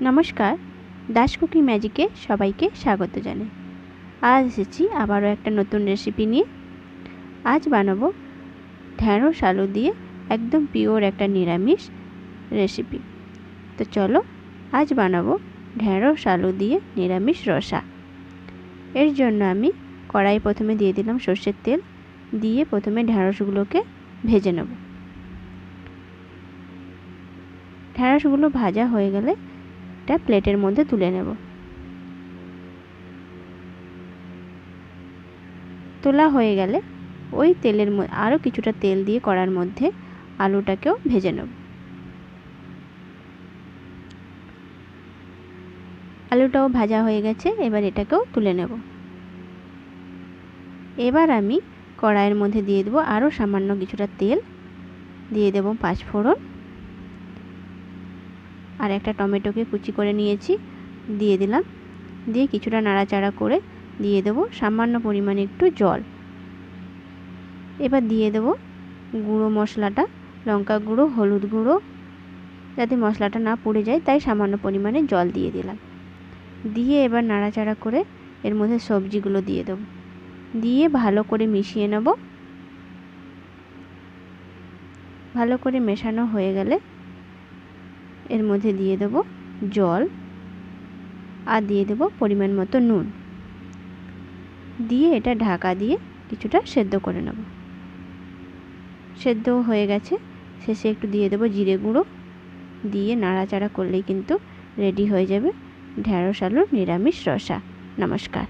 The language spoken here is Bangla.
নমস্কার, দাস কুকিং ম্যাজিকে সবাইকে স্বাগত জানাই। আজ এসেছি আবারও একটা নতুন রেসিপি নিয়ে। আজ বানাবো ঢ্যাঁড়স আলু দিয়ে একদম পিওর একটা নিরামিষ রেসিপি তো চলো, আজ বানাবো ঢ্যাঁড়স আলু দিয়ে নিরামিষ রসা। এর জন্য আমি কড়াই প্রথমে দিয়ে দিলাম সর্ষের তেল, দিয়ে প্রথমে ঢ্যাঁড়সগুলোকে ভেজে নেব। ঢ্যাঁড়সগুলো ভাজা হয়ে গেলে একটা প্লেটের মধ্যে তুলে নেব। তোলা হয়ে গেলে ওই তেলের আরও কিছুটা তেল দিয়ে কড়ার মধ্যে আলুটাকেও ভেজে নেব। আলুটাও ভাজা হয়ে গেছে, এবার এটাকেও তুলে নেব। এবার আমি কড়াইয়ের মধ্যে দিয়ে দেবো আরও সামান্য কিছুটা তেল। দিয়ে দেবো পাঁচফোড়ন। আর একটা টমেটোকে কুচি করে নিয়েছি, দিয়ে দিলাম। দিয়ে কিছুটা নাড়াচাড়া করে দিয়ে দেবো সামান্য পরিমাণে একটু জল। এবার দিয়ে দেবো গুঁড়ো মশলাটা, লঙ্কা গুঁড়ো, হলুদ গুঁড়ো, যাতে মশলাটা না পুড়ে যায়, তাই সামান্য পরিমাণে জল দিয়ে দিলাম। দিয়ে এবার নাড়াচাড়া করে এর মধ্যে সবজিগুলো দিয়ে দেবো। দিয়ে ভালো করে মিশিয়ে নেব। ভালো করে মেশানো হয়ে গেলে এর মধ্যে দিয়ে দেব জল আর দিয়ে দেব পরিমাণ মতো নুন। দিয়ে এটা ঢাকা দিয়ে কিছুটা সেদ্ধ করে নেব। সেদ্ধ হয়ে গেছে। শেষে একটু দিয়ে দেবো জিরে গুঁড়ো। দিয়ে নাড়াচাড়া করলেই কিন্তু রেডি হয়ে যাবে ঢ্যাঁড়স আলুর নিরামিষ রসা। নমস্কার।